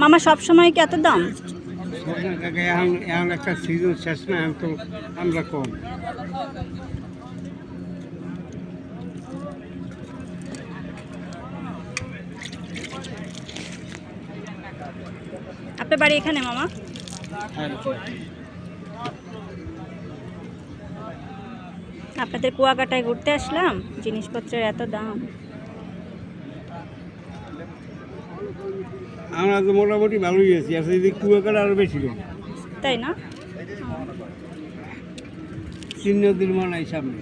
মামা সব সময় কি এত দাম? এখন একটা সিজন শেষ না এখন তো আমরা কম। আপনার বাড়ি এখানে মামা? আপনাদের কুয়াকাটায় ঘুরতে আসলাম জিনিসপত্রের এত দাম। আমরা তো মোটামুটি ভালোই আছি আর যদি কুয়াকাটা আরও বেশি কম তাই না? চিহ্ন নদীর মনে সামনে।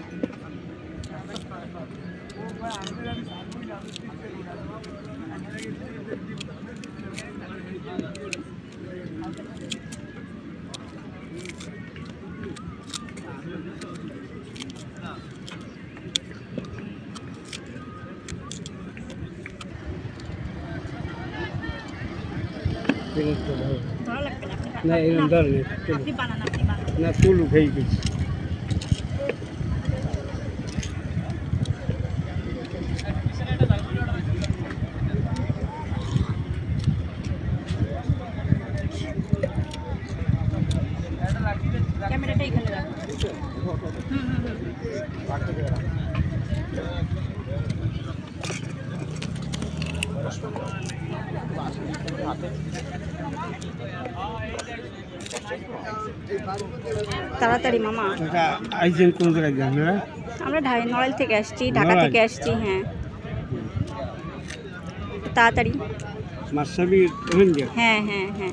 ভালো লাগবে না আপনি না এরকম বানান। ধরনের আপনি বানান আপনি বানান না তুল উঠেই গেছি ক্যামেরাটা এখানে রাখুন হুম হুম হুম তাড়াতাড়ি মামা। কাকা আইছেন কোন জায়গায় যান না আমরা ঢাই নড়াইল থেকে আসছি ঢাকা নড়াইল? থেকে আসছি হ্যাঁ। তাড়াতাড়ি। মাসাবি রোহিঙ্গা? হ্যাঁ হ্যাঁ হ্যাঁ।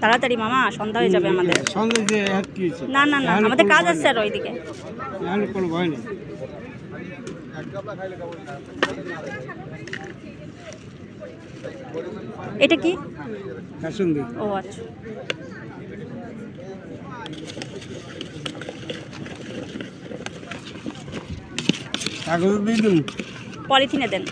তাড়াতাড়ি মামা সন্ধ্যা হয়ে যাবে আমাদের? না না না আমাদের কাজ আছে আর ওইদিকে। কোনো ভয় নেই। এটা কি? কাসুন্দি ও আচ্ছা। দিন। পলিথিনে দেন।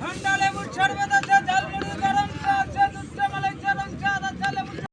ঠান্ডা লেবুর শরবত আছে ঝালমুড়ি